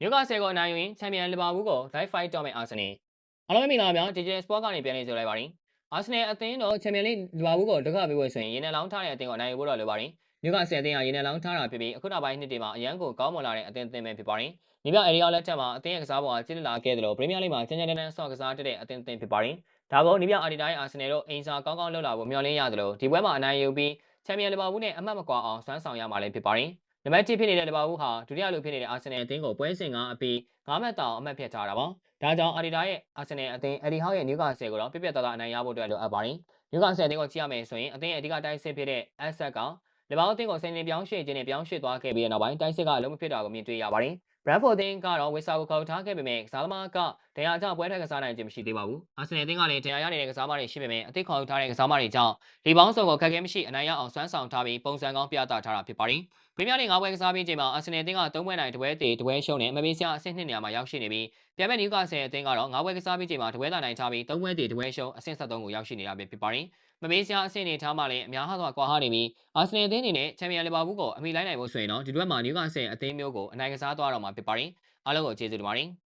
နျူကာဆယ်ကိုအနိုင်ယူရင်ချန်ပီယံလီဗာပူးကို live fight တော့မယ့်အာဆင်နယ်အားလုံးပဲမင်္ဂလာပါဗျာ Digital Sport ကနေပြန်လည်ကြိုလိုက်ပါရင်အာဆင်နယ်အသင်းတော့ချန်ပီယံလိလီဗာပူးကိုဒုက္ခပေးဖို့ဆိုရင်ရေနံလောင်းထားတဲ့အသင်းကိုအနိုင်ယူဖို့တော့လိုပါတယ်နျူကာဆယ်အသင်းကရေနံလောင်းထားတာဖြစ်ပြီးအခုနောက်ပိုင်းနှစ်တွေမှာအရန်ကိုကောင်းမွန်လာတဲ့အသင်းအသင်းပဲဖြစ်ပါတယ်ဒီပြအေရီယာလက်ထက်မှာအသင်းရဲ့ကစားပုံကကျင်းလာခဲ့တယ်လို့ပရီးမီးယားလိမှာချန်ချန်တန်တန်ဆော့ကစားတက်တဲ့အသင်းအသင်းဖြစ်ပါတယ်ဒါပေါ်ဒီပြအာဒီတာရဲ့အာဆင်နယ်တို့အင်စာကောင်းကောင်းလှုပ်လာဖို့မျှော်လင့်ရတယ်လို့ဒီပွဲမှာအနိုင်ယူပြီးချန်ပီယံလီဗာပူးနဲ့အမှတ်မကွာအောင်ဆွမ်းဆောင်ရမှာလည်းဖြစ်ပါတယ် နံပါတ်1ဖြစ်နေတဲ့လီဗာပူးဟာဒုတိယလူဖြစ်နေတဲ့အာဆင်နယ်အသင်းကိုပွဲစဉ်ကအပြီး9မှတ်တောင်အမှတ်ဖြတ်ထားတာပါ။ဒါကြောင့်အာဒီတာရဲ့အာဆင်နယ်အသင်းအဒီဟောက်ရဲ့နျူကာဆယ်ကိုတော့ပြပြသားသားအနိုင်ရဖို့အတွက်လိုအပ်ပါတယ်။နျူကာဆယ်အသင်းကိုကြည့်ရမယ်ဆိုရင်အသင်းရဲ့အဓိကတိုက်စစ်ဖြစ်တဲ့အဆက်ကလီဗာပူးအသင်းကိုစင်တင်ပြောင်းရွှေ့ခြင်းနဲ့ပြောင်းရွှေ့သွားခဲ့ပြီးတဲ့နောက်ပိုင်းတိုက်စစ်ကအလုံးမဖြစ်တာကိုမြင်တွေ့ရပါတယ်။ Brentford အသင်းကတော့ဝစ်ဆာကိုခေါ်ထားခဲ့ပေမဲ့ကစားသမားက ဒဏ်ရာကြောင့်ပွဲထွက်ကစားနိုင်ခြင်းမရှိသေးပါဘူး။အာဆင်နယ်အသင်းကလည်းဒဏ်ရာရနေတဲ့ကစားသမားတွေရှိပေမဲ့အသစ်ခေါ်ထားတဲ့ကစားသမားတွေကြောင့်ဒီပေါင်းစုံကိုခက်ခဲမရှိအနိုင်ရအောင်စွမ်းဆောင်ထားပြီးပုံစံကောင်းပြသထားတာဖြစ်ပါတယ်။ပရီးမီးယားလိငါးပွဲကစားပြီးချိန်မှာအာဆင်နယ်အသင်းက၃ပွဲနိုင်တပွဲတေတပွဲရှုံးနဲ့မပေးစရာအဆင့်နှစ်နေရာမှာရောက်ရှိနေပြီးပြန်မဲ့နျူကာဆယ်အသင်းကတော့၅ပွဲကစားပြီးချိန်မှာတပွဲသာနိုင်ထားပြီး၃ပွဲတေတပွဲရှုံးအဆင့်73ကိုရောက်ရှိနေတာပဲဖြစ်ပါတယ်။မပေးစရာအဆင့်နေထားမှလည်းအများဟာစွာကွာဟနေပြီးအာဆင်နယ်အသင်းအနေနဲ့ချန်ပီယံလီဗာပူးကိုအမိလိုက်နိုင်ဖို့ဆိုရင်တော့ဒီတွက်မှာနျူကာဆယ်အသင်းမျိုးကိုအနိုင်ကစားသွားတော့မှာဖြစ်ပါတယ်။အားလုံးကိုကျေးဇူးတင်ပါတယ်။